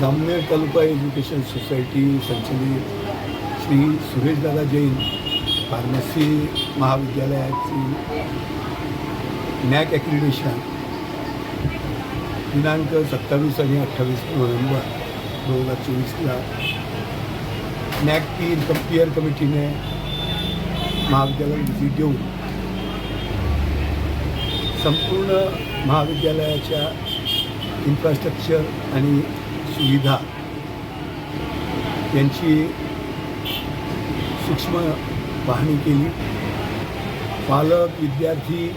जामनेर तालुका education society संचलित Shri Sureshdada Jain pharmacy महाविद्यालयाची नॅक ॲक्रिडेशन दिनांक सत्तावीस आणि अठ्ठावीस नोव्हेंबर दोन हजार चोवीसला नॅक की कम्पियर कमिटीने महाविद्यालयाला व्हिजिट देऊन संपूर्ण महाविद्यालयाच्या इन्फ्रास्ट्रक्चर आणि सुविधा. यांची सूक्ष्म पाहणी केली. पालक विद्यार्थी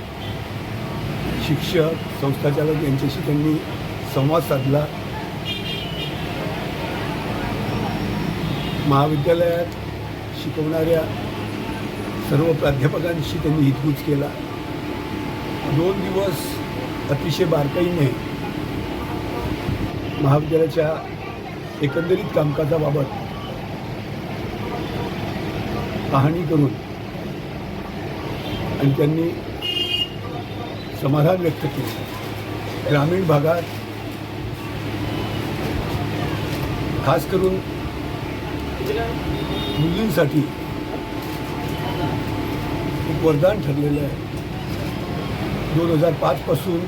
शिक्षक संस्थाचालक यांच्याशी त्यांनी संवाद साधला. महाविद्यालयात शिकवणाऱ्या सर्व प्राध्यापकांशी त्यांनी हितगुज केला. दोन दिवस अतिशय बारकाईने महाविद्यालयाच्या एकंदरीत कामकाजाबाबत पाहणी करून आणि त्यांनी समाधान व्यक्त केले. ग्रामीण भागात खास करून मुलींसाठी एक वरदान ठरलेलं आहे. दोन हजार पाचपासून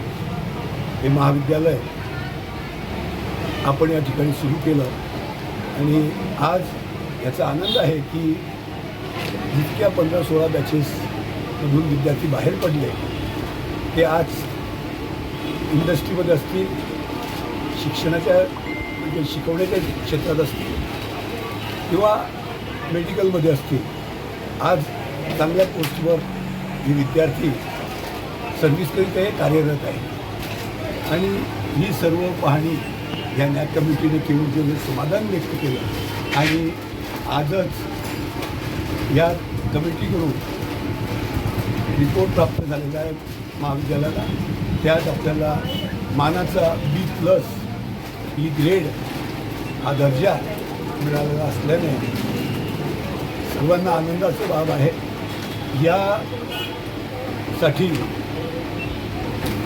हे महाविद्यालय आपण या ठिकाणी सुरू केलं. आणि आज याचा आनंद आहे की जितक्या पंधरा सोळा बॅचेसमधून विद्यार्थी बाहेर पडले ते आज इंडस्ट्रीमध्ये असतील शिक्षणाच्या म्हणजे शिकवण्याच्या क्षेत्रात असतील किंवा मेडिकलमध्ये असतील आज चांगल्या पोस्टवर ही विद्यार्थी सर्व्हिसकरिता हे कार्यरत आहे. आणि ही सर्व पाहणी या न्याय कमिटीने केवळ जे समाधान व्यक्त केलं. आणि आजच या कमिटीकडून रिपोर्ट प्राप्त झालेला आहे महाविद्यालयाला. त्यात आपल्याला मानाचा बी प्लस ही ग्रेड हा दर्जा मिळालेला असल्याने सर्वांना आनंदाची बाब आहे. यासाठी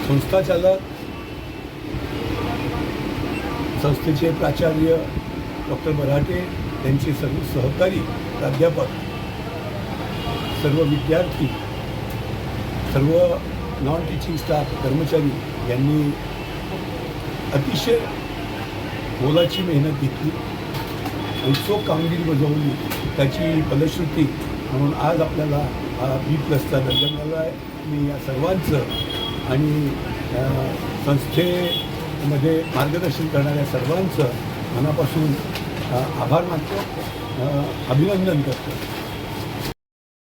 संस्थाचालक संस्थेचे प्राचार्य डॉक्टर मराठे त्यांचे सर्व सहकारी प्राध्यापक सर्व विद्यार्थी सर्व नॉन टीचिंग स्टाफ कर्मचारी यांनी अतिशय मोलाची मेहनत घेतली. उत्सव कामगिरी बजावली. त्याची फलश्रुती म्हणून आज आपल्याला हा बी प्लसचा दर्जा मिळाला आहे. मी या सर्वांचं आणि संस्थे मध्ये मार्गदर्शन करणाऱ्या सर्वांचं मनापासून आभार मानतो अभिनंदन करतो.